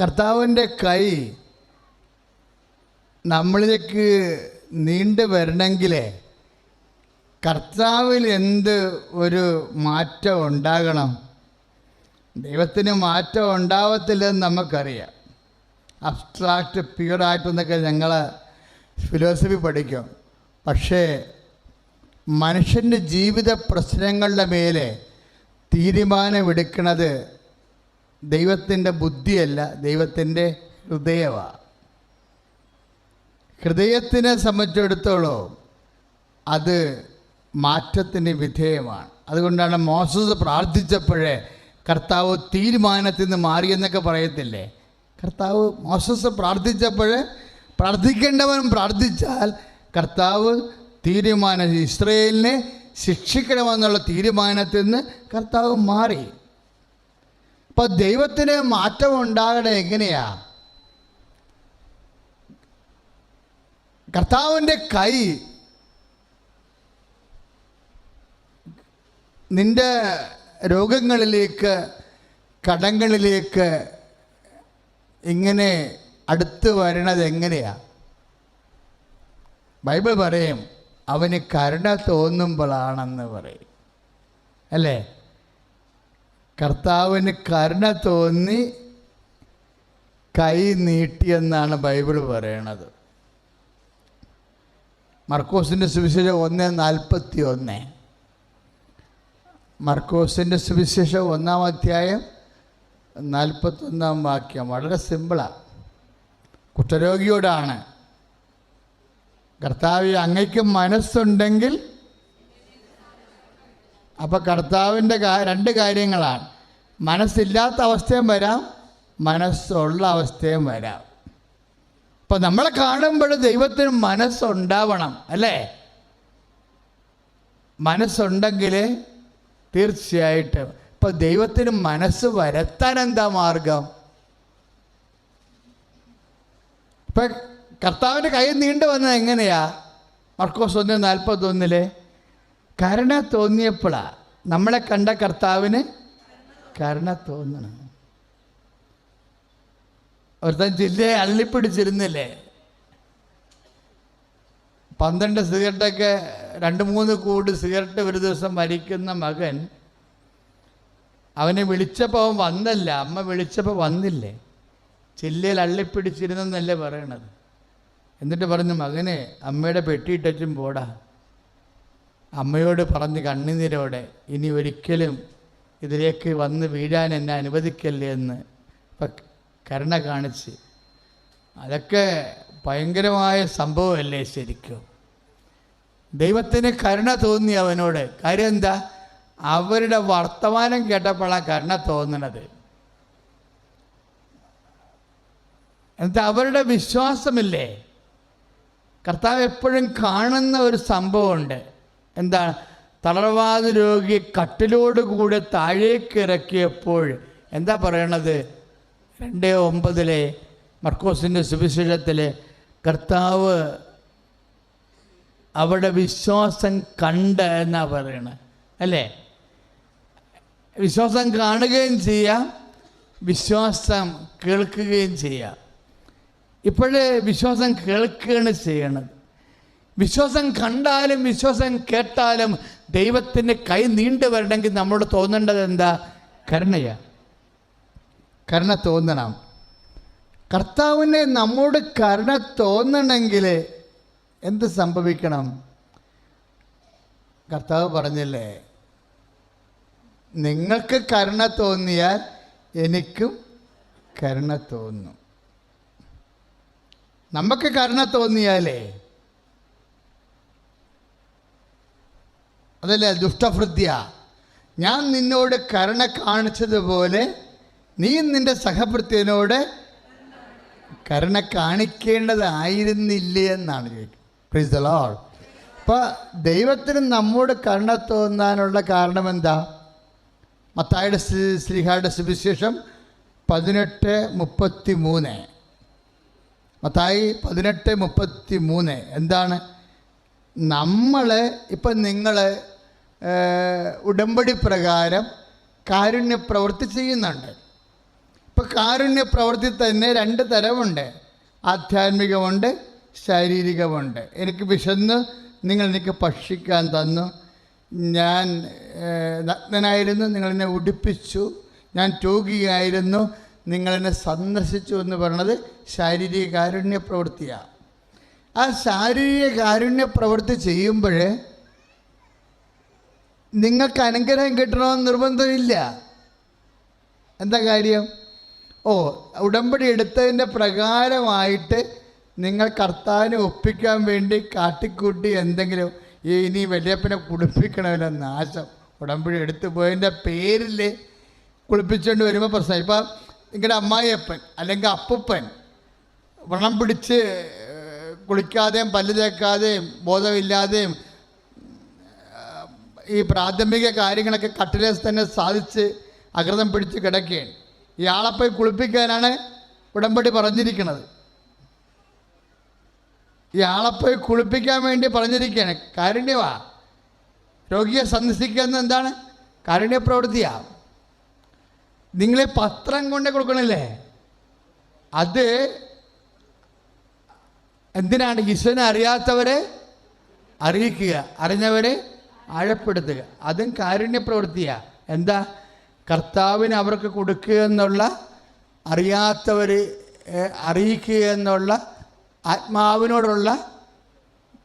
കർത്താവിന്റെ കൈ നമ്മളിലേക്ക് നീണ്ടു വരണമെങ്കിൽ കർത്താവിൽ എന്ത് ഒരു മാറ്റം ഉണ്ടാകണം? ദൈവത്തിന് മാറ്റം ഉണ്ടാവത്തില്ലെന്ന് നമുക്കറിയാം. അബ്സ്ട്രാക്റ്റ് പ്യുവറായിട്ടെന്നൊക്കെ ഞങ്ങൾ ഫിലോസഫി പഠിക്കും. പക്ഷേ മനുഷ്യന്റെ ജീവിത പ്രശ്നങ്ങളുടെ മേലെ തീരുമാനമെടുക്കുന്നത് ദൈവത്തിന്റെ ബുദ്ധിയല്ല ദൈവത്തിന്റെ ഹൃദയമാണ് ഹൃദയത്തിനെ സംബന്ധിച്ചിടത്തോളം അത് മാറ്റത്തിന് വിധേയമാണ്. അതുകൊണ്ടാണ് മോസസ് പ്രാർത്ഥിച്ചപ്പോഴേ കർത്താവ് തീരുമാനത്തിൽ നിന്ന് മാറിയെന്നൊക്കെ പറയത്തില്ലേ? കർത്താവ് മോസസ് പ്രാർത്ഥിച്ചപ്പോൾ പ്രാർത്ഥിക്കേണ്ടവനും പ്രാർത്ഥിച്ചാൽ കർത്താവ് തീരുമാനം ഇസ്രയേലിനെ ശിക്ഷിക്കണമെന്നുള്ള തീരുമാനത്തിൽ നിന്ന് കർത്താവ് മാറി. അപ്പോൾ ദൈവത്തിന് മാറ്റം ഉണ്ടാകണേ എങ്ങനെയാ? കർത്താവിന്റെ കൈ നിന്റെ രോഗങ്ങളിലേക്ക് കടങ്ങളിലേക്ക് ഇങ്ങനെ അടുത്ത് വരണത് എങ്ങനെയാ? ബൈബിൾ പറയും അവന് കരുണ തോന്നുമ്പോഴാണെന്ന് പറയും. അല്ലേ? കർത്താവിന് കരുണ തോന്നി കൈ നീട്ടിയെന്നാണ് ബൈബിൾ പറയണത്. മർക്കോസിന്റെ സുവിശേഷം ഒന്ന് നാൽപ്പത്തി ഒന്ന് മർക്കോസിന്റെ സുവിശേഷം ഒന്നാം അധ്യായം നാൽപ്പത്തൊന്നാം വാക്യം. വളരെ സിമ്പിളാണ് കുഷ്ഠരോഗിയോടാണ്. കർത്താവ് അങ്ങയ്ക്ക് മനസ്സുണ്ടെങ്കിൽ അപ്പോൾ കർത്താവിന്റെ രണ്ട് കാര്യങ്ങളാണ്. മനസ്സില്ലാത്ത അവസ്ഥയും വരാം മനസ്സുള്ള അവസ്ഥയും വരാം. അപ്പം നമ്മളെ കാണുമ്പോൾ ദൈവത്തിന് മനസ്സുണ്ടാവണം അല്ലേ? മനസ്സുണ്ടെങ്കിൽ തീർച്ചയായിട്ടും. ഇപ്പം ദൈവത്തിന് മനസ്സ് വരത്താൻ എന്താ മാർഗം? ഇപ്പം കർത്താവിന്റെ കൈ നീണ്ടു വന്നത് എങ്ങനെയാ? മർക്കോസ് ഒന്ന് നാൽപ്പത്തൊന്നിൽ. കരുണ തോന്നിയപ്പോഴാ നമ്മളെ കണ്ട കർത്താവിന് കരുണ തോന്നണം. ഒരുത്തൻ ജില്ലയെ അള്ളിപ്പിടിച്ചിരുന്നില്ലേ? പന്ത്രണ്ട് സിഗരറ്റൊക്കെ രണ്ട് മൂന്ന് കൂട് സിഗരറ്റ് ഒരു ദിവസം വലിക്കുന്ന മകൻ അവനെ വിളിച്ചപ്പോൾ അവൻ വന്നല്ല അമ്മ വിളിച്ചപ്പോൾ വന്നില്ലേ? ചില്ലയിൽ അള്ളിപ്പിടിച്ചിരുന്നെന്നല്ലേ പറയണത്. എന്നിട്ട് പറഞ്ഞു മകനെ അമ്മയുടെ പെട്ടിയിട്ടും പോടാ. അമ്മയോട് പറഞ്ഞ് കണ്ണുനീരോടെ ഇനി ഒരിക്കലും ഇതിലേക്ക് വന്ന് വീഴാൻ എന്നെ അനുവദിക്കല്ലേ? എന്ന് ഇപ്പം കരുണ കാണിച്ച്. അതൊക്കെ ഭയങ്കരമായ സംഭവമല്ലേ ശരിക്കും. ദൈവത്തിന് കരുണ തോന്നി അവനോട്. കാര്യം എന്താ? അവരുടെ വർത്തമാനം കേട്ടപ്പോഴാണ് കരുണ തോന്നണത്. എന്നിട്ട് അവരുടെ വിശ്വാസമില്ലേ? കർത്താവ് എപ്പോഴും കാണുന്ന ഒരു സംഭവമുണ്ട്. എന്താണ് തളർവാദ രോഗി കട്ടിലോട് കൂടെ താഴേക്ക് ഇറക്കിയപ്പോൾ എന്താ പറയണത്? രണ്ട് ഒമ്പതിലെ മർക്കോസിന്റെ സുവിശേഷത്തിൽ കർത്താവ് അവിടെ വിശ്വാസം കണ്ട് എന്നാ പറയണത് അല്ലേ? വിശ്വാസം കാണുകയും ചെയ്യാം വിശ്വാസം കേൾക്കുകയും ചെയ്യാം. ഇപ്പോഴേ വിശ്വാസം കേൾക്കുകയാണ് ചെയ്യണത്. വിശ്വാസം കണ്ടാലും വിശ്വാസം കേട്ടാലും ദൈവത്തിന്റെ കൈ നീണ്ടു വരണമെങ്കിൽ നമ്മളോട് തോന്നേണ്ടത് എന്താ? കരുണയാ. കരുണ തോന്നണം. കർത്താവിനെ നമ്മോട് കരുണ തോന്നണമെങ്കിൽ എന്ത് സംഭവിക്കണം? കർത്താവ് പറഞ്ഞില്ലേ നിങ്ങൾക്ക് കരുണ തോന്നിയാൽ എനിക്കും കരുണ തോന്നും. നമുക്ക് കരുണ തോന്നിയാലേ അതല്ലേ ദുഷ്ടഭൃത്യ ഞാൻ നിന്നോട് കരുണ കാണിച്ചതുപോലെ നീ നിന്റെ സഹഭൃത്യനോട് കരുണ കാണിക്കേണ്ടതായിരുന്നില്ല എന്നാണ് ചോദിക്കുന്നത്. പ്രീസ് ദ ലോഡ് അപ്പോൾ ദൈവത്തിന് നമ്മോട് കരുണ തോന്നാനുള്ള കാരണം എന്താ? മത്തായുടെ ശ്രീഹാരുടെ സുവിശേഷം പതിനെട്ട് മുപ്പത്തി മൂന്ന് മത്തായി പതിനെട്ട് മുപ്പത്തി മൂന്ന് എന്താണ്? നമ്മൾ ഇപ്പം നിങ്ങൾ ഉടമ്പടി പ്രകാരം കാരുണ്യ പ്രവൃത്തി ചെയ്യുന്നുണ്ട്. ഇപ്പം കാരുണ്യ പ്രവൃത്തി തന്നെ രണ്ട് തരമുണ്ട്. ആധ്യാത്മികമുണ്ട് ശാരീരികമുണ്ട്. എനിക്ക് വിശന്ന് നിങ്ങൾ എനിക്ക് ഭക്ഷിക്കാൻ തന്നു. ഞാൻ നഗ്നനായിരുന്നു നിങ്ങളെന്നെ ഉടുപ്പിച്ചു. ഞാൻ രോഗിയായിരുന്നു നിങ്ങളെന്നെ സന്ദർശിച്ചു എന്ന് പറയുന്നത് ശാരീരിക കാരുണ്യ പ്രവൃത്തിയാണ് ആ ശാരീരിക കാരുണ്യ പ്രവൃത്തി ചെയ്യുമ്പോൾ നിങ്ങൾക്ക് അനുഗ്രഹം കിട്ടണമെന്ന് നിർബന്ധമില്ല. എന്താ കാര്യം? ഓ ഉടമ്പടി എടുത്തതിന്റെ പ്രകാരമായിട്ട് നിങ്ങൾ കർത്താവിനെ ഒപ്പിക്കാൻ വേണ്ടി കാട്ടിക്കൂട്ടി എന്തെങ്കിലും ഈ ഇനി വലിയപ്പനെ കുളിപ്പിക്കണമല്ലോ നാശം ഉടമ്പടി എടുത്തു പോയതിന്റെ പേരിൽ കുളിപ്പിച്ചുകൊണ്ട് വരുമ്പോൾ പ്രശ്നം ഇപ്പം നിങ്ങളുടെ അമ്മായിയപ്പൻ അല്ലെങ്കിൽ അപ്പൂപ്പൻ വ്രണം പിടിച്ച് കുളിക്കാതെയും പല്ല് തേക്കാതെയും ബോധമില്ലാതെയും ഈ പ്രാഥമിക കാര്യങ്ങളൊക്കെ കട്ടിലേസ് തന്നെ സാധിച്ച് അകൃതം പിടിച്ച് കിടക്കുകയാണ്. ഇയാളെ പോയി കുളിപ്പിക്കാനാണ് ഉടമ്പടി പറഞ്ഞിരിക്കുന്നത്. ഇയാളെ പോയി കുളിപ്പിക്കാൻ വേണ്ടി പറഞ്ഞിരിക്കുകയാണ്. കാരുണ്യവാ. രോഗിയെ സന്ദർശിക്കുന്ന എന്താണ്? കാരുണ്യ പ്രവൃത്തിയാണ് നിങ്ങളെ പത്രം കൊണ്ട് കൊടുക്കണില്ലേ? അത് എന്തിനാണ്? ഈശ്വരനെ അറിയാത്തവരെ അറിയിക്കുക. അറിഞ്ഞവരെ ആഴപ്പെടുത്തുക. അതും കാരുണ്യ പ്രവൃത്തിയാണ് എന്താ? കർത്താവിന് അവർക്ക് കൊടുക്കുക എന്നുള്ള അറിയാത്തവർ അറിയിക്കുക എന്നുള്ള ആത്മാവിനോടുള്ള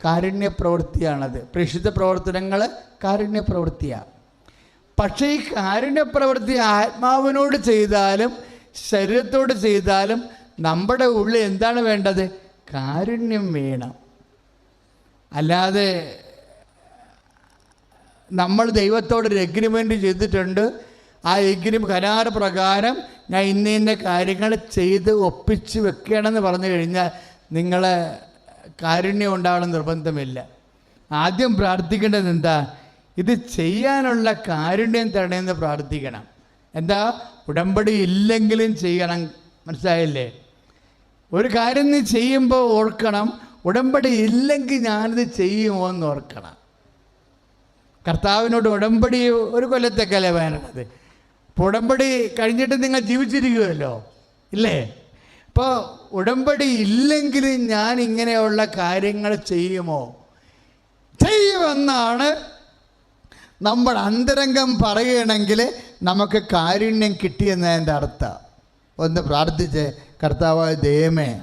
കാരുണ്യപ്രവൃത്തിയാണത്. പ്രേക്ഷിത പ്രവർത്തനങ്ങൾ കാരുണ്യ പ്രവൃത്തിയാണ് പക്ഷേ ഈ കാരുണ്യപ്രവൃത്തി ആത്മാവിനോട് ചെയ്താലും ശരീരത്തോട് ചെയ്താലും നമ്മുടെ ഉള്ളിൽ എന്താണ് വേണ്ടത്? കാരുണ്യം വേണം. അല്ലാതെ നമ്മൾ ദൈവത്തോട് ഒരു എഗ്രിമെന്റ് ചെയ്തിട്ടുണ്ട്. ആ എഗ്രി കരാർ പ്രകാരം ഞാൻ ഇന്ന ഇന്ന കാര്യങ്ങൾ ചെയ്ത് ഒപ്പിച്ച് വെക്കണമെന്ന് പറഞ്ഞു കഴിഞ്ഞാൽ നിങ്ങളെ കാരുണ്യം ഉണ്ടാവണം നിർബന്ധമില്ല. ആദ്യം പ്രാർത്ഥിക്കേണ്ടത് എന്താ? ഇത് ചെയ്യാനുള്ള കാരുണ്യം തരണമെന്ന് പ്രാർത്ഥിക്കണം. എന്താ? ഉടമ്പടി ഇല്ലെങ്കിലും ചെയ്യണം. മനസ്സിലായില്ലേ? ഒരു കാര്യം നീ ചെയ്യുമ്പോൾ ഓർക്കണം. ഉടമ്പടി ഇല്ലെങ്കിൽ ഞാനിത് ചെയ്യുമോ എന്ന് ഓർക്കണം. കർത്താവിനോട് ഉടമ്പടി ഒരു കൊല്ലത്തേക്കല്ലേ വേണ്ടത് അപ്പോൾ ഉടമ്പടി കഴിഞ്ഞിട്ട് നിങ്ങൾ ജീവിച്ചിരിക്കുമല്ലോ ഇല്ലേ? അപ്പോൾ ഉടമ്പടി ഇല്ലെങ്കിൽ ഞാൻ ഇങ്ങനെയുള്ള കാര്യങ്ങൾ ചെയ്യുമോ? ചെയ്യുമെന്നാണ് നമ്മൾ അന്തരംഗം പറയുകയാണെങ്കിൽ നമുക്ക് കാരുണ്യം കിട്ടിയെന്നതിന്റെ അർത്ഥം. ഒന്ന് പ്രാർത്ഥിച്ച് കർത്താവായ ദൈവമേ.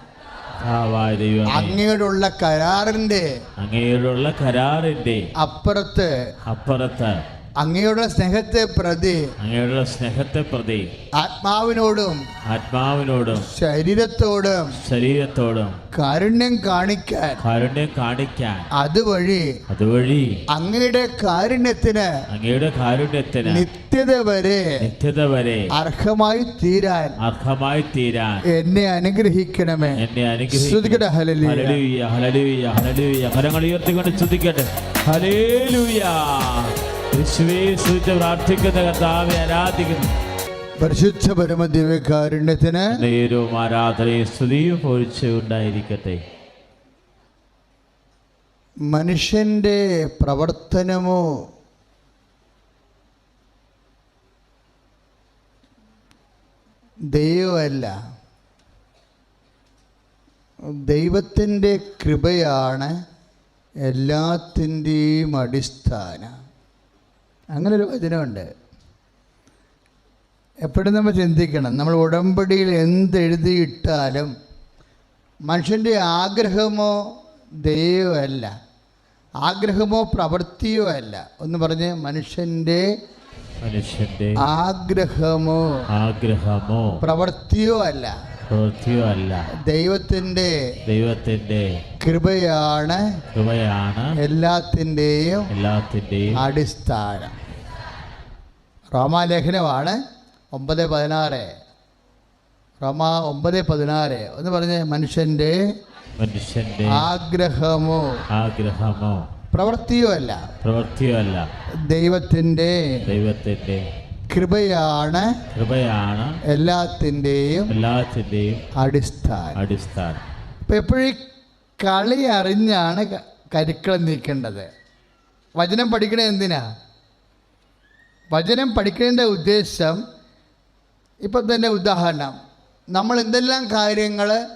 അങ്ങയോടുള്ള കരാറിന്റെ അങ്ങയോടുള്ള കരാറിന്റെ അപ്പുറത്ത് അപ്പുറത്ത് അങ്ങയുടെ സ്നേഹത്തെ പ്രതി അങ്ങയുടെ സ്നേഹത്തെ പ്രതി ആത്മാവിനോടും ആത്മാവിനോടും ശരീരത്തോടും ശരീരത്തോടും കാരുണ്യം കാണിക്കാൻ കാരുണ്യം കാണിക്കാൻ അതുവഴി അതുവഴി അങ്ങയുടെ കാരുണ്യത്തിന് അങ്ങയുടെ കാരുണ്യത്തിന് നിത്യത വരെ നിത്യത വരെ അർഹമായി തീരാൻ അർഹമായി തീരാൻ എന്നെ അനുഗ്രഹിക്കണമേ. എന്നെ അനുഗ്രഹിക്കണം അനുഗ്രഹിക്കട്ടെ ഹല്ലേലൂയ. Hallelujah hallelujah. കരങ്ങൾ ഉയർത്തിക്കൊണ്ട് സ്തുതിക്കട്ടെ. ഹല്ലേലൂയ. പ്രാർത്ഥിക്കുന്ന കർത്താവെ ആരാധിക്കുന്നു. പരിശുദ്ധ പരമദിവ്യകാരുണ്യത്തിന് നേരവും ആരാധനയും സ്തുതിയും പോഴ്ച ഉണ്ടായിരിക്കട്ടെ. മനുഷ്യന്റെ പ്രവർത്തനമോ ദൈവമല്ല. ദൈവത്തിന്റെ കൃപയാണ് എല്ലാത്തിന്റെയും അടിസ്ഥാനം. അങ്ങനൊരു വചനമുണ്ട് എപ്പോഴും നമ്മൾ ചിന്തിക്കണം നമ്മൾ ഉടമ്പടിയിൽ എന്തെഴുതിയിട്ടാലും മനുഷ്യന്റെ ആഗ്രഹമോ ദൈവമല്ല ആഗ്രഹമോ പ്രവൃത്തിയോ അല്ല. ഒന്ന് പറഞ്ഞ് മനുഷ്യന്റെ മനുഷ്യന്റെ ആഗ്രഹമോ ആഗ്രഹമോ പ്രവൃത്തിയോ അല്ല. പ്രവൃത്തിയോ അല്ല. ദൈവത്തിന്റെ ദൈവത്തിന്റെ കൃപയാണ് കൃപയാണ് എല്ലാത്തിന്റെയും എല്ലാത്തിന്റെയും അടിസ്ഥാനം. റോമാലേഖനമാണ് ഒമ്പത് പതിനാറ്. റോമ ഒമ്പത് പതിനാറ്. ഒന്ന് പറഞ്ഞ് മനുഷ്യന്റെ മനുഷ്യന്റെ ആഗ്രഹമോ? ആഗ്രഹമോ? പ്രവൃത്തിയോ അല്ല. പ്രവൃത്തിയോ അല്ല. ദൈവത്തിന്റെ ദൈവത്തിന്റെ കൃപയാണ് കൃപയാണ് എല്ലാത്തിന്റെയും എല്ലാത്തിന്റെയും അടിസ്ഥാനം. അടിസ്ഥാനം. ഇപ്പം എപ്പോഴും കളി അറിഞ്ഞാണ് കരുക്കളെ നീക്കേണ്ടത്. വചനം പഠിക്കണേ എന്തിനാ? വചനം പഠിക്കേണ്ട ഉദ്ദേശം ഇപ്പം തന്നെ ഉദാഹരണം. നമ്മൾ എന്തെല്ലാം കാര്യങ്ങൾ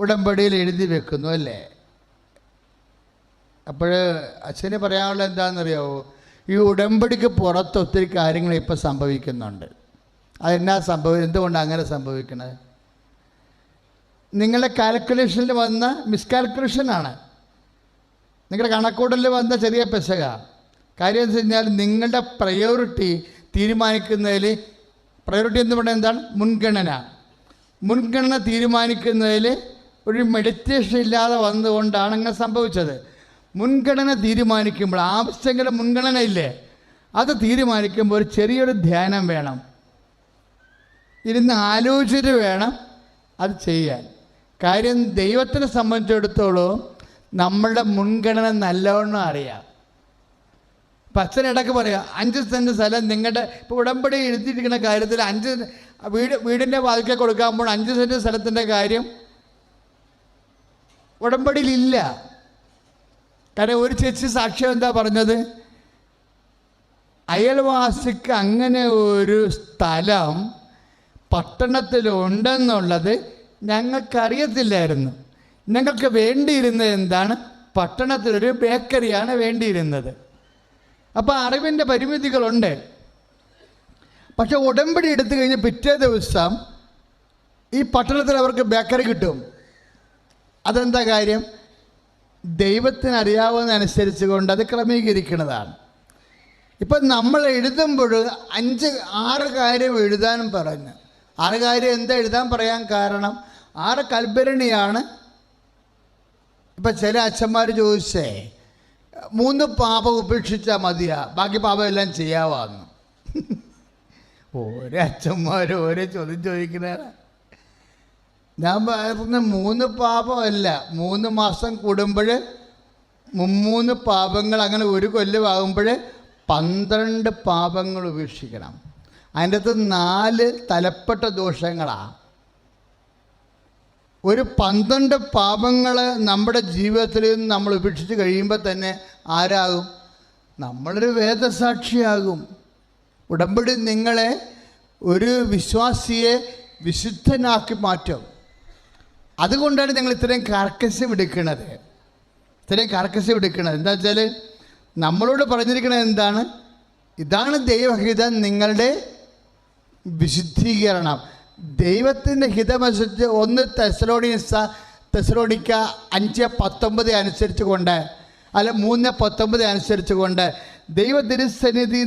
ഉടമ്പടിയിൽ എഴുതി വെക്കുന്നു അല്ലേ? അപ്പോൾ അച്ഛന് പറയാനുള്ള എന്താണെന്നറിയാവോ? ഈ ഉടമ്പടിക്ക് പുറത്ത് ഒത്തിരി കാര്യങ്ങൾ ഇപ്പോൾ സംഭവിക്കുന്നുണ്ട്. അതെന്നാ സംഭവം? എന്തുകൊണ്ടാണ് അങ്ങനെ സംഭവിക്കുന്നത്? നിങ്ങളുടെ കാൽക്കുലേഷനിൽ വന്ന മിസ്കാൽക്കുലേഷനാണ് നിങ്ങളുടെ കണക്കൂടലിൽ വന്ന ചെറിയ പെശക. കാര്യം എന്ന് വെച്ച് കഴിഞ്ഞാൽ നിങ്ങളുടെ പ്രയോറിറ്റി തീരുമാനിക്കുന്നതിൽ പ്രയോറിറ്റി എന്ന് പറയുന്നത് എന്താണ്? മുൻഗണന. മുൻഗണന തീരുമാനിക്കുന്നതിൽ ഒരു മെഡിറ്റേഷൻ ഇല്ലാതെ വന്നതുകൊണ്ടാണ് അങ്ങനെ സംഭവിച്ചത്. മുൻഗണന തീരുമാനിക്കുമ്പോൾ ആവശ്യങ്ങളുടെ മുൻഗണന ഇല്ലേ? അത് തീരുമാനിക്കുമ്പോൾ ഒരു ചെറിയൊരു ധ്യാനം വേണം. ഇരുന്ന് ആലോചിച്ചിട്ട് വേണം അത് ചെയ്യാൻ. കാര്യം ദൈവത്തിനെ സംബന്ധിച്ചിടത്തോളം നമ്മളുടെ മുൻഗണന നല്ലവണ്ണം അറിയാം. ഇപ്പം അച്ഛൻ ഇടയ്ക്ക് പറയാം അഞ്ച് സെന്റ് സ്ഥലം നിങ്ങളുടെ ഇപ്പോൾ ഉടമ്പടി എഴുതിയിരിക്കുന്ന കാര്യത്തിൽ അഞ്ച് വീട് വീടിന്റെ വാതിക്കെ കൊടുക്കുമ്പോൾ അഞ്ച് സെന്റ് സ്ഥലത്തിന്റെ കാര്യം ഉടമ്പടിയിലില്ല. കാരണം ഒരു ചേച്ചി സാക്ഷ്യം എന്താ പറഞ്ഞത്? അയൽവാസിക്ക് അങ്ങനെ ഒരു സ്ഥലം പട്ടണത്തിലുണ്ടെന്നുള്ളത് ഞങ്ങൾക്കറിയത്തില്ലായിരുന്നു. ഞങ്ങൾക്ക് വേണ്ടിയിരുന്നത് എന്താണ്? പട്ടണത്തിലൊരു ബേക്കറിയാണ് വേണ്ടിയിരുന്നത്. അപ്പോൾ അറിവിന്റെ പരിമിതികളുണ്ട്. പക്ഷെ ഉടമ്പടി എടുത്തു കഴിഞ്ഞ് പിറ്റേ ദിവസം ഈ പട്ടണത്തിൽ അവർക്ക് ബേക്കറി കിട്ടും. അതെന്താ കാര്യം? ദൈവത്തിന് അറിയാവുന്നതനുസരിച്ച് കൊണ്ട് അത് ക്രമീകരിക്കുന്നതാണ്. ഇപ്പം നമ്മൾ എഴുതുമ്പോൾ അഞ്ച് ആറ് കാര്യം എഴുതാനും പറഞ്ഞു ആറ് കാര്യം എന്താ എഴുതാൻ പറയാൻ കാരണം? ആറ് കൽഭരണിയാണ്. ഇപ്പം ചില അച്ഛന്മാർ ചോദിച്ചേ മൂന്ന് പാപം ഉപേക്ഷിച്ചാൽ മതിയാ. ബാക്കി പാപം എല്ലാം ചെയ്യാവാന്ന്. ഓരോ അച്ഛന്മാർ ഓരോ ചോദ്യം ചോദിക്കുന്ന ഞാൻ പറഞ്ഞ മൂന്ന് പാപമല്ല മൂന്ന് മാസം കൂടുമ്പോൾ മുമ്മൂന്ന് പാപങ്ങൾ അങ്ങനെ ഒരു കൊല്ലമാകുമ്പോൾ പന്ത്രണ്ട് പാപങ്ങൾ ഉപേക്ഷിക്കണം. അതിന്റെ അകത്ത് നാല് തലപ്പെട്ട ദോഷങ്ങളാണ് ഒരു പന്ത്രണ്ട് പാപങ്ങൾ നമ്മുടെ ജീവിതത്തിൽ നിന്ന് നമ്മൾ ഉപേക്ഷിച്ച് കഴിയുമ്പോൾ തന്നെ ആരാകും? നമ്മളൊരു വേദസാക്ഷിയാകും. ഉടമ്പടി നിങ്ങളെ ഒരു വിശ്വാസിയെ വിശുദ്ധനാക്കി മാറ്റും. അതുകൊണ്ടാണ് ഞങ്ങൾ ഇത്രയും കർക്കശം എടുക്കുന്നത്. ഇത്രയും കർക്കശം എടുക്കുന്നത്. എന്താ വെച്ചാൽ നമ്മളോട് പറഞ്ഞിരിക്കുന്നത് എന്താണ്? ഇതാണ് ദൈവഹിതം നിങ്ങളുടെ വിശുദ്ധീകരണം. ദൈവത്തിന്റെ ഹിതമനുസരിച്ച് ഒന്ന് തെസലോണിസ തെസലോണിക്ക അഞ്ച് പത്തൊമ്പത് അനുസരിച്ച് കൊണ്ട് അല്ല മൂന്ന് പത്തൊമ്പത് അനുസരിച്ച് കൊണ്ട് ദൈവ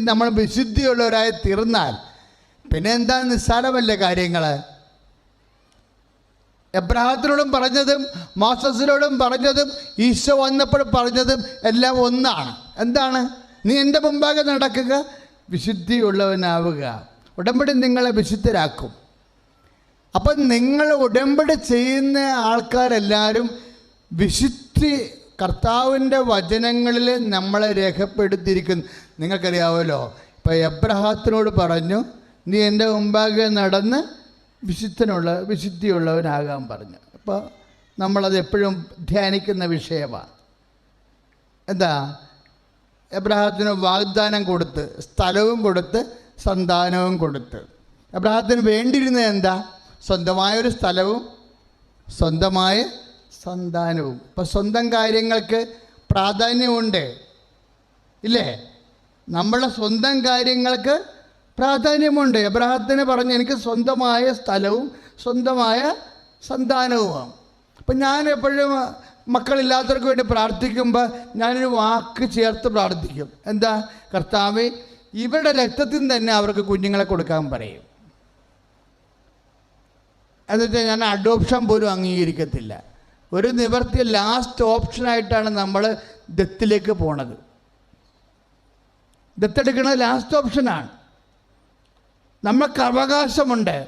നമ്മൾ വിശുദ്ധിയുള്ളവരായി തീർന്നാൽ പിന്നെ എന്താ നിസ്സാരമല്ല കാര്യങ്ങൾ? എബ്രഹാത്തിനോടും പറഞ്ഞതും മോസസിനോടും പറഞ്ഞതും ഈശോ വന്നപ്പോൾ പറഞ്ഞതും എല്ലാം ഒന്നാണ്. എന്താണ്? നീ എന്റെ മുമ്പാകെ നടക്കുക വിശുദ്ധിയുള്ളവനാവുക. ഉടമ്പടി നിങ്ങളെ വിശുദ്ധരാക്കും. അപ്പം നിങ്ങൾ ഉടമ്പടി ചെയ്യുന്ന ആൾക്കാരെല്ലാവരും വിശുദ്ധി കർത്താവിന്റെ വചനങ്ങളിൽ നമ്മളെ രേഖപ്പെടുത്തിയിരിക്കുന്നു. നിങ്ങൾക്കറിയാമല്ലോ ഇപ്പം എബ്രഹാത്തിനോട് പറഞ്ഞു നീ എന്റെ മുമ്പാകെ നടന്ന് വിശുദ്ധനുള്ള വിശുദ്ധിയുള്ളവനാകാൻ പറഞ്ഞു. അപ്പോൾ നമ്മളത് എപ്പോഴും ധ്യാനിക്കുന്ന വിഷയമാണ്. എന്താ? എബ്രഹാത്തിന് വാഗ്ദാനം കൊടുത്ത് സ്ഥലവും കൊടുത്ത് സന്താനവും കൊടുത്ത്. എബ്രഹാത്തിന് വേണ്ടിയിരുന്നത് എന്താ? സ്വന്തമായൊരു സ്ഥലവും സ്വന്തമായ സന്താനവും. ഇപ്പം സ്വന്തം കാര്യങ്ങൾക്ക് പ്രാധാന്യമുണ്ട്. ഇല്ലേ? നമ്മളെ സ്വന്തം കാര്യങ്ങൾക്ക് പ്രാധാന്യമുണ്ട്. എബ്രഹത്തിന് പറഞ്ഞ് എനിക്ക് സ്വന്തമായ സ്ഥലവും സ്വന്തമായ സന്താനവുമാണ്. അപ്പം ഞാൻ എപ്പോഴും മക്കളില്ലാത്തവർക്ക് വേണ്ടി പ്രാർത്ഥിക്കുമ്പോൾ ഞാനൊരു വാക്ക് ചേർത്ത് പ്രാർത്ഥിക്കും. എന്താ? കർത്താവ് ഇവരുടെ രക്തത്തിൽ തന്നെ അവർക്ക് കുഞ്ഞുങ്ങളെ കൊടുക്കാൻ പറയും. എന്നിട്ട് ഞാൻ അഡോപ്ഷൻ പോലും അംഗീകരിക്കത്തില്ല. ഒരു നിവർത്തിയ ലാസ്റ്റ് ഓപ്ഷനായിട്ടാണ് നമ്മൾ ദത്തിലേക്ക് പോണത്. ദത്തെടുക്കുന്നത് ലാസ്റ്റ് ഓപ്ഷനാണ് നമുക്ക് അവകാശമുണ്ട്.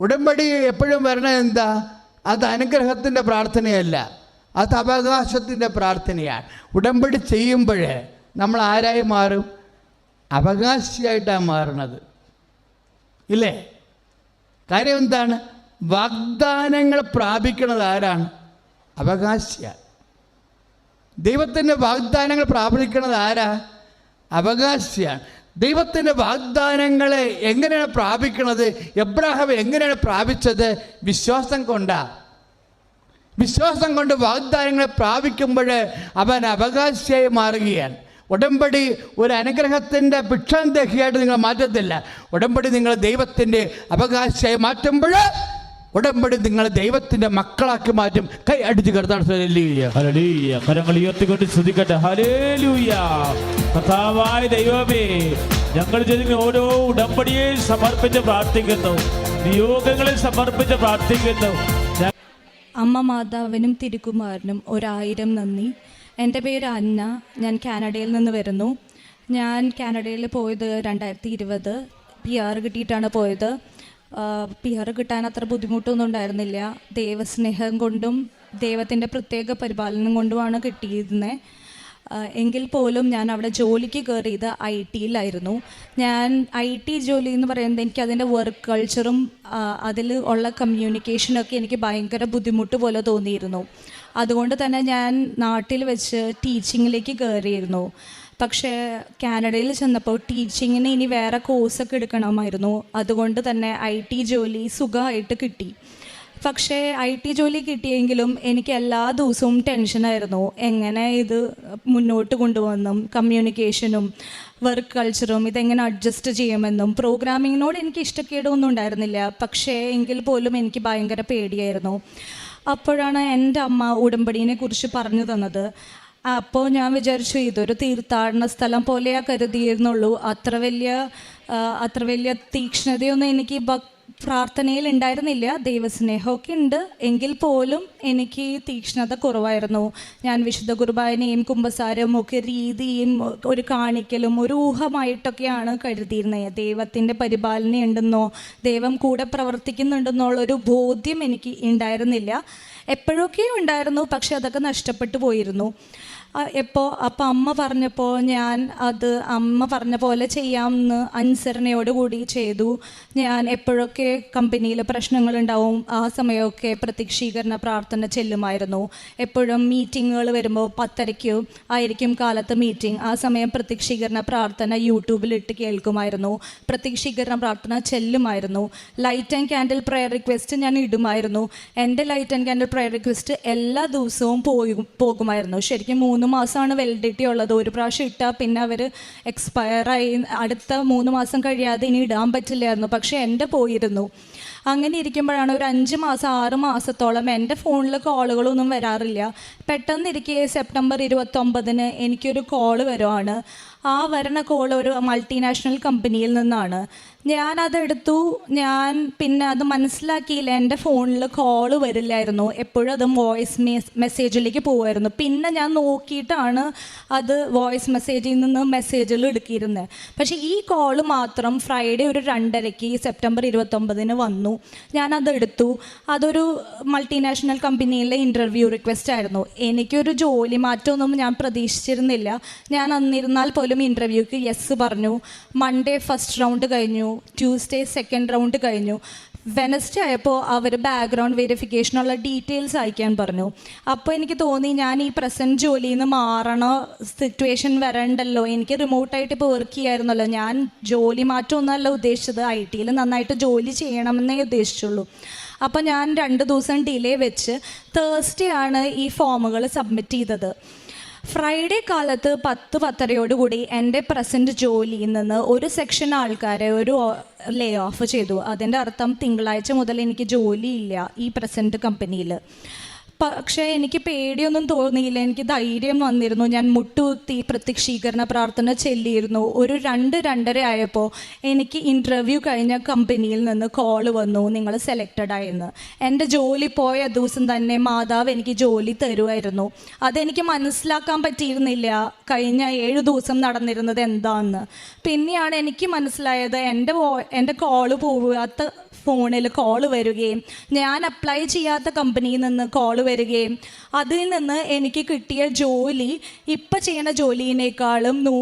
ഉടമ്പടി എപ്പോഴും വരണത് എന്താ? അത് അനുഗ്രഹത്തിന്റെ പ്രാർത്ഥനയല്ല. അത് അവകാശത്തിന്റെ പ്രാർത്ഥനയാണ്. ഉടമ്പടി ചെയ്യുമ്പോൾ നമ്മൾ ആരായി മാറും? അവകാശിയായിട്ടാണ് മാറുന്നത് ഇല്ലേ? കാര്യം എന്താണ്? വാഗ്ദാനങ്ങൾ പ്രാപിക്കുന്നത് ആരാണ്? അവകാശിയാണ് ദൈവത്തിന്റെ വാഗ്ദാനങ്ങൾ പ്രാപിക്കുന്നത് ആരാ? അവകാശിയാണ് ദൈവത്തിന്റെ വാഗ്ദാനങ്ങളെ എങ്ങനെയാണ് പ്രാപിക്കുന്നത്? എബ്രാഹം എങ്ങനെയാണ് പ്രാപിച്ചത്? വിശ്വാസം കൊണ്ടാണ് വിശ്വാസം കൊണ്ട് വാഗ്ദാനങ്ങളെ പ്രാപിക്കുമ്പോൾ അവൻ അവകാശിയായി മാറുകയാണ്. ഉടമ്പടി ഒരു അനുഗ്രഹത്തിന്റെ ഭിക്ഷാന്തേഹിയായിട്ട് നിങ്ങൾ മാറ്റത്തില്ല. ഉടമ്പടി നിങ്ങൾ ദൈവത്തിന്റെ അവകാശിയായി മാറ്റുമ്പോൾ ഉടമ്പടി നിങ്ങൾ ദൈവത്തിന്റെ മക്കളാക്കി മാറ്റും. കൈ അടിച്ച് കരങ്ങൾ ഉയർത്തിക്കൊണ്ട് സ്തുതിക്കട്ടെ. ഹല്ലേലൂയ. കർത്താവായ ദൈവമേ ഞങ്ങൾ ചെയ്യുന്ന ഓരോ ഉടമ്പടിയെ സമർപ്പിച്ച് പ്രാർത്ഥിക്കുന്നു. നിയോഗങ്ങളെ സമർപ്പിച്ച് പ്രാർത്ഥിക്കുന്നു. അമ്മ മാതാവിനും തിരുകുമാരനും ഒരായിരം നന്ദി. എന്റെ പേര് അന്ന. ഞാൻ കാനഡയിൽ നിന്ന് വരുന്നു. ഞാൻ കാനഡയിൽ പോയത് രണ്ടായിരത്തി ഇരുപത്. പി ആർ കിട്ടിയിട്ടാണ് പോയത്. പി ആർ കിട്ടാൻ അത്ര ബുദ്ധിമുട്ടൊന്നും ഉണ്ടായിരുന്നില്ല. ദൈവസ്നേഹം കൊണ്ടും ദൈവത്തിന്റെ പ്രത്യേക പരിപാലനം കൊണ്ടുമാണ് കിട്ടിയിരുന്നത് എങ്കിൽ പോലും ഞാൻ അവിടെ ജോലിക്ക് കയറിയത് ഐ ടിയിലായിരുന്നു ഞാൻ ഐ ടി ജോലി എന്ന് പറയുന്നത് എനിക്ക് അതിന്റെ വർക്ക് കൾച്ചറും അതിൽ ഉള്ള കമ്മ്യൂണിക്കേഷനൊക്കെ എനിക്ക് ഭയങ്കര ബുദ്ധിമുട്ട് പോലെ തോന്നിയിരുന്നു. അതുകൊണ്ട് തന്നെ ഞാൻ നാട്ടിൽ വെച്ച് ടീച്ചിങ്ങിലേക്ക് കയറിയിരുന്നു. പക്ഷേ കാനഡയിൽ ചെന്നപ്പോൾ ടീച്ചിങ്ങിന് ഇനി വേറെ കോഴ്സൊക്കെ എടുക്കണമായിരുന്നു. അതുകൊണ്ട് തന്നെ ഐ ടി ജോലി സുഖമായിട്ട് കിട്ടി. പക്ഷേ ഐ ടി ജോലി കിട്ടിയെങ്കിലും എനിക്ക് എല്ലാ ദിവസവും ടെൻഷനായിരുന്നു. എങ്ങനെ ഇത് മുന്നോട്ട് കൊണ്ടുവന്നും കമ്മ്യൂണിക്കേഷനും വർക്ക് കൾച്ചറും ഇതെങ്ങനെ അഡ്ജസ്റ്റ് ചെയ്യുമെന്നും പ്രോഗ്രാമിങ്ങിനോട് എനിക്ക് ഇഷ്ടക്കേടൊന്നും ഉണ്ടായിരുന്നില്ല. പക്ഷേ എങ്കിൽ പോലും എനിക്ക് ഭയങ്കര പേടിയായിരുന്നു. അപ്പോഴാണ് എന്റെ അമ്മ ഉടമ്പടീനെ കുറിച്ച് പറഞ്ഞു തന്നത്. അപ്പോൾ ഞാൻ വിചാരിച്ചു ഇതൊരു തീർത്ഥാടന സ്ഥലം പോലെയാ കരുതിയിരുന്നുള്ളൂ. അത്ര വലിയ അത്ര വലിയ തീക്ഷ്ണതയൊന്നും എനിക്ക് ഭക് പ്രാർത്ഥനയിൽ ഉണ്ടായിരുന്നില്ല ദൈവസ്നേഹമൊക്കെ ഉണ്ട് എങ്കിൽ പോലും എനിക്ക് തീക്ഷ്ണത കുറവായിരുന്നു. ഞാൻ വിശുദ്ധ കുർബാനയും കുമ്പസാരവും ഒക്കെ രീതിയും ഒരു കാണിക്കലും ഒരു ഊഹമായിട്ടൊക്കെയാണ് കരുതിയിരുന്നത്. ദൈവത്തിന്റെ പരിപാലന ഉണ്ടെന്നോ ദൈവം കൂടെ പ്രവർത്തിക്കുന്നുണ്ടെന്നുള്ളൊരു ബോധ്യം എനിക്ക് ഉണ്ടായിരുന്നില്ല. എപ്പോഴൊക്കെയും ഉണ്ടായിരുന്നു പക്ഷെ അതൊക്കെ നഷ്ടപ്പെട്ടു പോയിരുന്നു. എപ്പോൾ അപ്പം അമ്മ പറഞ്ഞപ്പോൾ ഞാൻ അത് അമ്മ പറഞ്ഞ പോലെ ചെയ്യാമെന്ന് അനുസരണയോട് കൂടി ചെയ്തു. ഞാൻ എപ്പോഴൊക്കെ കമ്പനിയിൽ പ്രശ്നങ്ങളുണ്ടാവും ആ സമയമൊക്കെ പ്രതീക്ഷീകരണ പ്രാർത്ഥന ചെല്ലുമായിരുന്നു. എപ്പോഴും മീറ്റിങ്ങുകൾ വരുമ്പോൾ പത്തരയ്ക്ക് ആയിരിക്കും കാലത്ത് മീറ്റിംഗ്. ആ സമയം പ്രതീക്ഷീകരണ പ്രാർത്ഥന യൂട്യൂബിലിട്ട് കേൾക്കുമായിരുന്നു. പ്രതീക്ഷീകരണ പ്രാർത്ഥന ചെല്ലുമായിരുന്നു. Light and candle prayer request ഞാൻ ഇടുമായിരുന്നു. എന്റെ light and candle prayer request എല്ലാ ദിവസവും പോയി പോകുമായിരുന്നു. ശരിക്കും മൂന്ന് മാസമാണ് വെലിഡിറ്റി ഉള്ളത്. ഒരു പ്രാവശ്യം ഇട്ടാൽ പിന്നെ അവർ എക്സ്പയറായി അടുത്ത മൂന്ന് മാസം കഴിയാതെ ഇനി ഇടാൻ പറ്റില്ലായിരുന്നു. പക്ഷേ എന്റെ പോയിരുന്നു. അങ്ങനെ ഇരിക്കുമ്പോഴാണ് ഒരു അഞ്ച് മാസം ആറ് മാസത്തോളം എന്റെ ഫോണിൽ കോളുകളൊന്നും വരാറില്ല. പെട്ടെന്നിരിക്കെ സെപ്റ്റംബർ ഇരുപത്തൊമ്പതിന് എനിക്കൊരു കോൾ വരുവാണ്. ആ വരണ കോൾ ഒരു മൾട്ടിനാഷണൽ കമ്പനിയിൽ നിന്നാണ്. ഞാൻ അതെടുത്തു ഞാൻ പിന്നെ അത് മനസ്സിലാക്കിയില്ല. എന്റെ ഫോണിൽ കോൾ വരില്ലായിരുന്നു. എപ്പോഴും അത് വോയിസ് മെസ്സേജിലേക്ക് പോകുമായിരുന്നു പിന്നെ ഞാൻ നോക്കിയിട്ടാണ് അത് വോയിസ് മെസ്സേജിൽ നിന്ന് മെസ്സേജിൽ എടുക്കിയിരുന്നത് പക്ഷേ ഈ കോൾ മാത്രം ഫ്രൈഡേ ഒരു രണ്ടരയ്ക്ക് സെപ്റ്റംബർ ഇരുപത്തൊമ്പതിന് വന്നു. ഞാനത് എടുത്തു. അതൊരു മൾട്ടിനാഷണൽ കമ്പനിയിലെ ഇന്റർവ്യൂ റിക്വസ്റ്റ് ആയിരുന്നു. എനിക്കൊരു ജോലി മാറ്റമൊന്നും ഞാൻ പ്രതീക്ഷിച്ചിരുന്നില്ല. ഞാൻ അന്നിരുന്നാൽ പോലും ഇന്റർവ്യൂക്ക് യെസ് പറഞ്ഞു. മൺഡേ ഫസ്റ്റ് റൗണ്ട് കഴിഞ്ഞു. ട്യൂസ്ഡേ സെക്കൻഡ് റൗണ്ട് കഴിഞ്ഞു. വെനസ്ഡേ ആയപ്പോൾ അവർ ബാക്ക്ഗ്രൗണ്ട് വെരിഫിക്കേഷനുള്ള ഡീറ്റെയിൽസ് അയക്കാൻ പറഞ്ഞു. അപ്പോൾ എനിക്ക് തോന്നി ഞാൻ ഈ പ്രസന്റ് ജോലിയിൽ നിന്ന് മാറണ സിറ്റുവേഷൻ വരണ്ടല്ലോ. എനിക്ക് റിമോട്ടായിട്ട് ഇപ്പോൾ വർക്ക് ചെയ്യായിരുന്നല്ലോ. ഞാൻ ജോലി മാറ്റമൊന്നുമല്ല ഉദ്ദേശിച്ചത്. ഐ ടിയിൽ നന്നായിട്ട് ജോലി ചെയ്യണമെന്നേ ഉദ്ദേശിച്ചുള്ളൂ. അപ്പോൾ ഞാൻ രണ്ട് ദിവസം ഡിലേ വെച്ച് തേഴ്സ്ഡേ ആണ് ഈ ഫോമുകൾ സബ്മിറ്റ് ചെയ്തത്. ഫ്രൈഡേ കാലത്ത് പത്ത് പത്തരയോടുകൂടി എന്റെ പ്രസന്റ് ജോലിയിൽ നിന്ന് ഒരു സെക്ഷൻ ആൾക്കാരെ ഒരു ലേ ഓഫ് ചെയ്തു. അതിന്റെ അർത്ഥം തിങ്കളാഴ്ച മുതൽ എനിക്ക് ജോലിയില്ല ഈ പ്രസന്റ് കമ്പനിയിൽ പക്ഷേ എനിക്ക് പേടിയൊന്നും തോന്നിയില്ല. എനിക്ക് ധൈര്യം വന്നിരുന്നു. ഞാൻ മുട്ടുകുത്തി പ്രത്യക്ഷീകരണ പ്രാർത്ഥന ചെല്ലിയിരുന്നു. ഒരു രണ്ട് രണ്ടര ആയപ്പോൾ എനിക്ക് ഇന്റർവ്യൂ കഴിഞ്ഞ കമ്പനിയിൽ നിന്ന് കോൾ വന്നു. നിങ്ങൾ സെലക്റ്റഡ് ആയെന്ന് എന്റെ ജോലി പോയ ദിവസം തന്നെ മാതാവ് എനിക്ക് ജോലി തരുമായിരുന്നു. അതെനിക്ക് മനസ്സിലാക്കാൻ പറ്റിയിരുന്നില്ല. കഴിഞ്ഞ ഏഴ് ദിവസം നടന്നിരുന്നത് എന്താന്ന്. പിന്നെയാണ് എനിക്ക് മനസ്സിലായത് എന്റെ എന്റെ കോൾ പോവാത്ത ഫോണിൽ കോൾ വരികയും ഞാൻ അപ്ലൈ ചെയ്യാത്ത കമ്പനിയിൽ നിന്ന് കോൾ വരികയും അതിൽ നിന്ന് എനിക്ക് കിട്ടിയ ജോലി ഇപ്പം ചെയ്യുന്ന ജോലിയിനേക്കാളും നൂ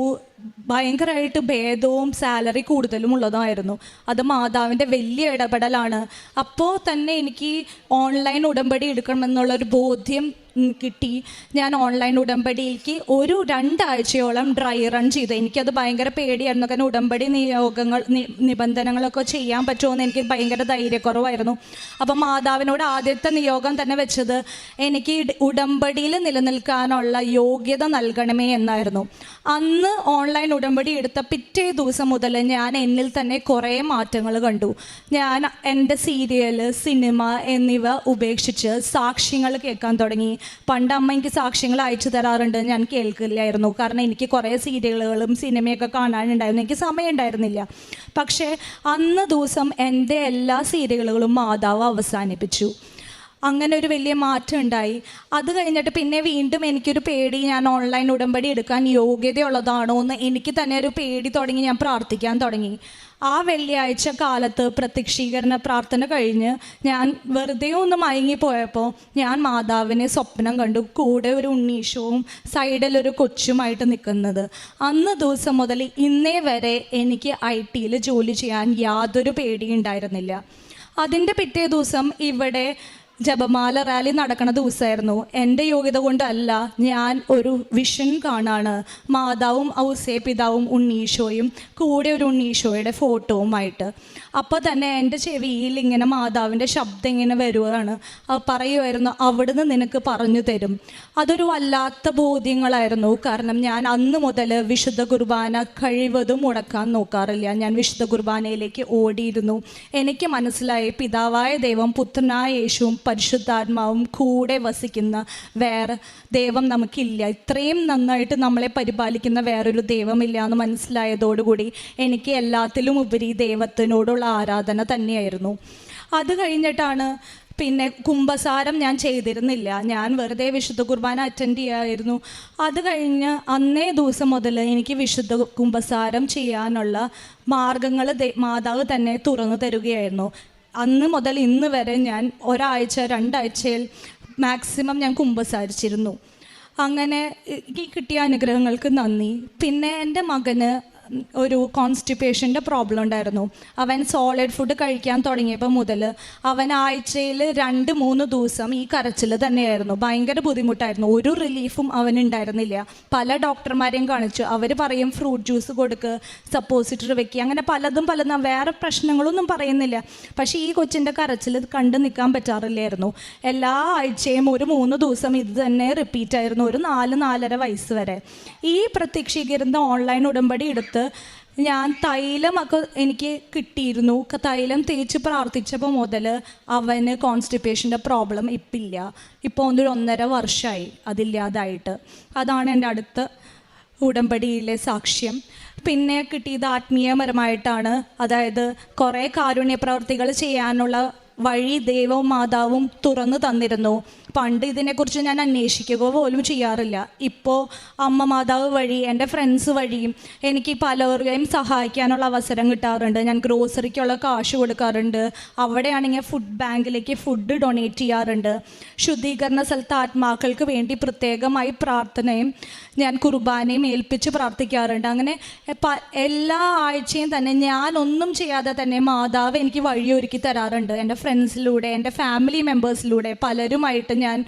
ഭയങ്കരമായിട്ട് ഭേദവും സാലറി കൂടുതലും ഉള്ളതായിരുന്നു. അത് മാതാവിന്റെ വലിയ ഇടപെടലാണ്. അപ്പോൾ തന്നെ എനിക്ക് ഓൺലൈൻ ഉടമ്പടി എടുക്കണമെന്നുള്ളൊരു ബോധ്യം കിട്ടി. ഞാൻ ഓൺലൈൻ ഉടമ്പടിയിലേക്ക് ഒരു രണ്ടാഴ്ചയോളം ഡ്രൈ റൺ ചെയ്തു. എനിക്കത് ഭയങ്കര പേടിയായിരുന്നു. കാരണം ഉടമ്പടി നിയോഗങ്ങൾ നിബന്ധനകളൊക്കെ ചെയ്യാൻ പറ്റുമോ എന്ന് എനിക്ക് ഭയങ്കര ധൈര്യക്കുറവായിരുന്നു. അപ്പം മാതാവിനോട് ആദ്യത്തെ നിയോഗം തന്നെ വെച്ചത് എനിക്ക് ഉടമ്പടിയിൽ നിലനിൽക്കാനുള്ള യോഗ്യത നൽകണമേ എന്നായിരുന്നു. അന്ന് ഓൺലൈൻ ഉടമ്പടി എടുത്ത പിറ്റേ ദിവസം മുതൽ ഞാൻ എന്നിൽ തന്നെ കുറേ മാറ്റങ്ങൾ കണ്ടു. ഞാൻ എന്റെ സീരിയൽ സിനിമ എന്നിവ ഉപേക്ഷിച്ച് സാക്ഷ്യങ്ങൾ കേൾക്കാൻ തുടങ്ങി. പണ്ട് അമ്മ എനിക്ക് സാക്ഷ്യങ്ങൾ അയച്ചു തരാറുണ്ട്. ഞാൻ കേൾക്കില്ലായിരുന്നു. കാരണം എനിക്ക് കുറേ സീരിയലുകളും സിനിമയൊക്കെ കാണാനുണ്ടായിരുന്നു. എനിക്ക് സമയം ഉണ്ടായിരുന്നില്ല പക്ഷേ അന്ന് ദിവസം എന്റെ എല്ലാ സീരിയലുകളും മാതാവ് അവസാനിപ്പിച്ചു. അങ്ങനെ ഒരു വലിയ മാറ്റം ഉണ്ടായി. അത് കഴിഞ്ഞിട്ട് പിന്നെ വീണ്ടും എനിക്കൊരു പേടി. ഞാൻ ഓൺലൈൻ ഉടമ്പടി എടുക്കാൻ യോഗ്യതയുള്ളതാണോ എന്ന് എനിക്ക് തന്നെ ഒരു പേടി തുടങ്ങി. ഞാൻ പ്രാർത്ഥിക്കാൻ തുടങ്ങി. ആ വെള്ളിയാഴ്ച കാലത്ത് പ്രത്യക്ഷീകരണ പ്രാർത്ഥന കഴിഞ്ഞ് ഞാൻ വെറുതെ ഒന്ന് മയങ്ങിപ്പോയപ്പോൾ ഞാൻ മാതാവിനെ സ്വപ്നം കണ്ടു. കൂടെ ഒരു ഉണ്ണീഷവും സൈഡിൽ ഒരു കൊച്ചുമായിട്ട് നിൽക്കുന്നത്. അന്ന് ദിവസം മുതൽ ഇന്നേ വരെ എനിക്ക് ഐ ടിയിൽ ജോലി ചെയ്യാൻ യാതൊരു പേടിയുണ്ടായിരുന്നില്ല. അതിന്റെ പിറ്റേ ദിവസം ഇവിടെ ജപമാല റാലി നടക്കണ ദിവസമായിരുന്നു. എന്റെ യോഗ്യത കൊണ്ടല്ല ഞാൻ ഒരു വിഷൻ കാണാണ്. മാതാവും ഔസേ പിതാവും ഉണ്ണീഷോയും കൂടെ ഒരു ഉണ്ണീഷോയുടെ ഫോട്ടോവുമായിട്ട് അപ്പോൾ തന്നെ എന്റെ ചെവിയിൽ ഇങ്ങനെ മാതാവിന്റെ ശബ്ദം ഇങ്ങനെ വരുവാണ്. പറയുമായിരുന്നു അവിടുന്ന് നിനക്ക് പറഞ്ഞു തരും. അതൊരു വല്ലാത്ത ബോധ്യങ്ങളായിരുന്നു. കാരണം ഞാൻ അന്ന് മുതൽ വിശുദ്ധ കുർബാന കഴിവതും മുടക്കാൻ നോക്കാറില്ല. ഞാൻ വിശുദ്ധ കുർബാനയിലേക്ക് ഓടിയിരുന്നു. എനിക്ക് മനസ്സിലായി പിതാവായ ദൈവം പുത്രനായ യേശുവും പരിശുദ്ധാത്മാവും കൂടെ വസിക്കുന്ന വേറെ ദൈവം നമുക്കില്ല. ഇത്രയും നന്നായിട്ട് നമ്മളെ പരിപാലിക്കുന്ന വേറൊരു ദൈവമില്ല എന്ന് മനസ്സിലായതോടുകൂടി എനിക്ക് എല്ലാത്തിലും ഉപരി ദൈവത്തിനോടുള്ള ആരാധന തന്നെയായിരുന്നു. അത് കഴിഞ്ഞിട്ടാണ് പിന്നെ കുംഭസാരം ഞാൻ ചെയ്തിരുന്നില്ല. ഞാൻ വെറുതെ വിശുദ്ധ കുർബാന അറ്റൻഡ് ചെയ്യായിരുന്നു. അത് കഴിഞ്ഞ് അന്നേ ദിവസം മുതൽ എനിക്ക് വിശുദ്ധ കുംഭസാരം ചെയ്യാനുള്ള മാർഗങ്ങൾ മാതാവ് തന്നെ തുറന്നു തരികയായിരുന്നു. അന്ന് മുതൽ ഇന്ന് വരെ ഞാൻ ഒരാഴ്ച രണ്ടാഴ്ചയിൽ മാക്സിമം ഞാൻ കുംഭസാരിച്ചിരുന്നു. അങ്ങനെ ഈ കിട്ടിയ അനുഗ്രഹങ്ങൾക്ക് നന്ദി. പിന്നെ എന്റെ മകന് ഒരു കോൺസ്റ്റിപ്പേഷന്റെ പ്രോബ്ലം ഉണ്ടായിരുന്നു. അവൻ സോളിഡ് ഫുഡ് കഴിക്കാൻ തുടങ്ങിയപ്പോൾ മുതൽ അവൻ ആഴ്ചയിൽ രണ്ട് മൂന്ന് ദിവസം ഈ കരച്ചിൽ തന്നെയായിരുന്നു. ഭയങ്കര ബുദ്ധിമുട്ടായിരുന്നു. ഒരു റിലീഫും അവന് ഉണ്ടായിരുന്നില്ല. പല ഡോക്ടർമാരെയും കാണിച്ചു. അവർ പറയും ഫ്രൂട്ട് ജ്യൂസ് കൊടുക്ക് സപ്പോസിറ്റർ വെക്കുക അങ്ങനെ പലതും പലതും. വേറെ പ്രശ്നങ്ങളൊന്നും പറയുന്നില്ല. പക്ഷേ ഈ കൊച്ചിന്റെ കരച്ചിൽ കണ്ടു നിൽക്കാൻ പറ്റാറില്ലായിരുന്നു. എല്ലാ ആഴ്ചയും ഒരു മൂന്ന് ദിവസം ഇത് തന്നെ റിപ്പീറ്റ് ആയിരുന്നു. ഒരു നാല് നാലര വയസ്സ് വരെ. ഈ പ്രത്യക്ഷീകരിക്കുന്ന ഓൺലൈൻ ഉടമ്പടി എടുത്ത് ഞാൻ തൈലമൊക്കെ എനിക്ക് കിട്ടിയിരുന്നു. തൈലം തേച്ച് പ്രാർത്ഥിച്ചപ്പോൾ മുതൽ അവന് കോൺസ്റ്റിപ്പേഷന്റെ പ്രോബ്ലം ഇപ്പില്ല. ഇപ്പോൾ ഒന്നൊരു ഒന്നര വർഷമായി അതില്ലാതായിട്ട്. അതാണ് എന്റെ അടുത്ത ഉടമ്പടിയിലെ സാക്ഷ്യം. പിന്നെ കിട്ടിയത് ആത്മീയപരമായിട്ടാണ്. അതായത് കുറേ കാരുണ്യ പ്രവർത്തികൾ ചെയ്യാനുള്ള വഴി ദൈവവും മാതാവും തുറന്നു തന്നിരുന്നു. പണ്ട് ഇതിനെക്കുറിച്ച് ഞാൻ അന്വേഷിക്കുക പോലും ചെയ്യാറില്ല. ഇപ്പോൾ അമ്മ മാതാവ് വഴി എന്റെ ഫ്രണ്ട്സ് വഴിയും എനിക്ക് പലവരെയും സഹായിക്കാനുള്ള അവസരം കിട്ടാറുണ്ട്. ഞാൻ ഗ്രോസറിക്കുള്ള കാശ് കൊടുക്കാറുണ്ട്. അവിടെയാണെങ്കിൽ ഫുഡ് ബാങ്കിലേക്ക് ഫുഡ് ഡൊണേറ്റ് ചെയ്യാറുണ്ട്. ശുദ്ധീകരണ സ്ഥലത്ത് ആത്മാക്കൾക്ക് വേണ്ടി പ്രത്യേകമായി പ്രാർത്ഥനയും ഞാൻ കുർബാനയും ഏൽപ്പിച്ച് പ്രാർത്ഥിക്കാറുണ്ട്. അങ്ങനെ എല്ലാ ആഴ്ചയും തന്നെ ഞാനൊന്നും ചെയ്യാതെ തന്നെ മാതാവ് എനിക്ക് വഴിയൊരുക്കി തരാറുണ്ട്. എന്റെ ഫ്രണ്ട്സിലൂടെ എന്റെ ഫാമിലി മെമ്പേഴ്സിലൂടെ പലരുമായിട്ട് ഞാൻ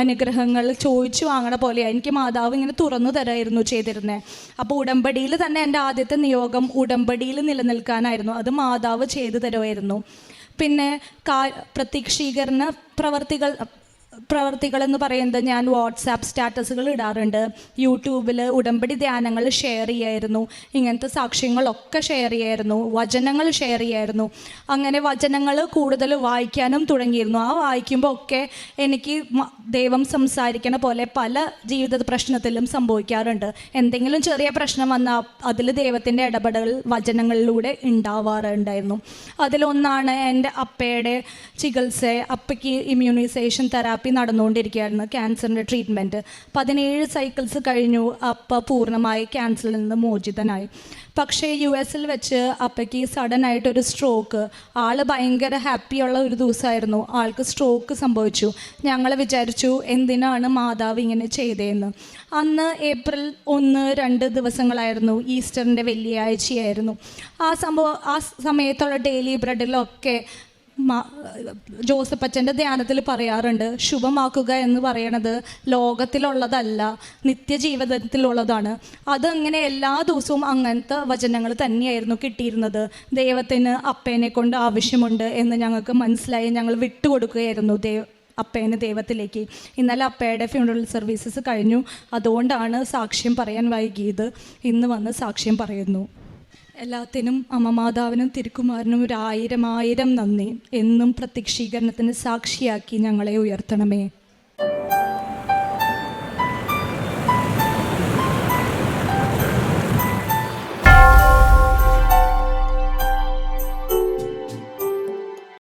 അനുഗ്രഹങ്ങൾ ചോദിച്ചു വാങ്ങണ പോലെ എനിക്ക് മാതാവ് ഇങ്ങനെ തുറന്നു തരായിരുന്നു ചെയ്തിരുന്നത് അപ്പോൾ ഉടമ്പടിയിൽ തന്നെ എന്റെ ആദ്യത്തെ നിയോഗം ഉടമ്പടിയിൽ നിലനിൽക്കാനായിരുന്നു. അത് മാതാവ് ചെയ്തു തരുമായിരുന്നു. പിന്നെ കാ പ്രത്യക്ഷീകരണ പ്രവർത്തികൾ പ്രവർത്തികൾ എന്ന് പറയുന്നത് ഞാൻ വാട്സാപ്പ് സ്റ്റാറ്റസുകൾ ഇടാറുണ്ട്. യൂട്യൂബിൽ ഉടമ്പടി ധ്യാനങ്ങൾ ഷെയർ ചെയ്യായിരുന്നു. ഇങ്ങനത്തെ സാക്ഷ്യങ്ങളൊക്കെ ഷെയർ ചെയ്യായിരുന്നു. വചനങ്ങൾ ഷെയർ ചെയ്യായിരുന്നു. അങ്ങനെ വചനങ്ങൾ കൂടുതൽ വായിക്കാനും തുടങ്ങിയിരുന്നു. ആ വായിക്കുമ്പോൾ ഒക്കെ എനിക്ക് ദൈവം സംസാരിക്കണ പോലെ പല ജീവിത പ്രശ്നത്തിലും സംഭവിക്കാറുണ്ട്. എന്തെങ്കിലും ചെറിയ പ്രശ്നം വന്നാൽ അതിൽ ദൈവത്തിന്റെ ഇടപെടൽ വചനങ്ങളിലൂടെ ഉണ്ടാവാറുണ്ടായിരുന്നു. അതിലൊന്നാണ് എന്റെ അപ്പയുടെ ചികിത്സ അപ്പയ്ക്ക് ഇമ്മ്യൂണൈസേഷൻ തെറാപ്പി നടന്നുകൊണ്ടിരിക്കുകയായിരുന്നു. ക്യാൻസറിന്റെ ട്രീറ്റ്മെന്റ് പതിനേഴ് സൈക്കിൾസ് കഴിഞ്ഞു. അപ്പ പൂർണമായി ക്യാൻസറിൽ നിന്ന് മോചിതനായി. പക്ഷേ യു എസിൽ വെച്ച് അപ്പയ്ക്ക് സഡൻ ആയിട്ടൊരു സ്ട്രോക്ക് ആൾ ഭയങ്കര ഹാപ്പിയുള്ള ഒരു ദിവസമായിരുന്നു. ആൾക്ക് സ്ട്രോക്ക് സംഭവിച്ചു. ഞങ്ങൾ വിചാരിച്ചു എന്തിനാണ് മാതാവ് ഇങ്ങനെ ചെയ്തതെന്ന് അന്ന് ഏപ്രിൽ ഒന്ന് രണ്ട് ദിവസങ്ങളായിരുന്നു ഈസ്റ്ററിന്റെ വെള്ളിയാഴ്ചയായിരുന്നു. ആ സംഭവം ആ സമയത്തുള്ള ഡെയിലി ബ്രെഡിലൊക്കെ ജോസഫ് അച്ഛന്റെ ധ്യാനത്തിൽ പറയാറുണ്ട് ശുഭമാക്കുക എന്ന് പറയണത് ലോകത്തിലുള്ളതല്ല നിത്യജീവിതത്തിലുള്ളതാണ്. അതങ്ങനെ എല്ലാ ദിവസവും അങ്ങനത്തെ വചനങ്ങൾ തന്നെയായിരുന്നു കിട്ടിയിരുന്നത്. ദൈവത്തിന് അപ്പേനെ കൊണ്ട് ആവശ്യമുണ്ട് എന്ന് ഞങ്ങൾക്ക് മനസ്സിലായി ഞങ്ങൾ വിട്ടുകൊടുക്കുകയായിരുന്നു ദൈവ അപ്പേനെ ദൈവത്തിലേക്ക്. ഇന്നലെ അപ്പയുടെ ഫ്യൂണറൽ സർവീസസ് കഴിഞ്ഞു. അതുകൊണ്ടാണ് സാക്ഷ്യം പറയാൻ വൈകിയത്. ഇന്ന് വന്ന് സാക്ഷ്യം പറയുന്നു. എല്ലാത്തിനും അമ്മമാതാവിനും തിരുക്കുമാരനും ഒരു ആയിരം ആയിരം നന്ദി. എന്നും പ്രത്യക്ഷീകരണത്തിന് സാക്ഷിയാക്കി ഞങ്ങളെ ഉയർത്തണമേ.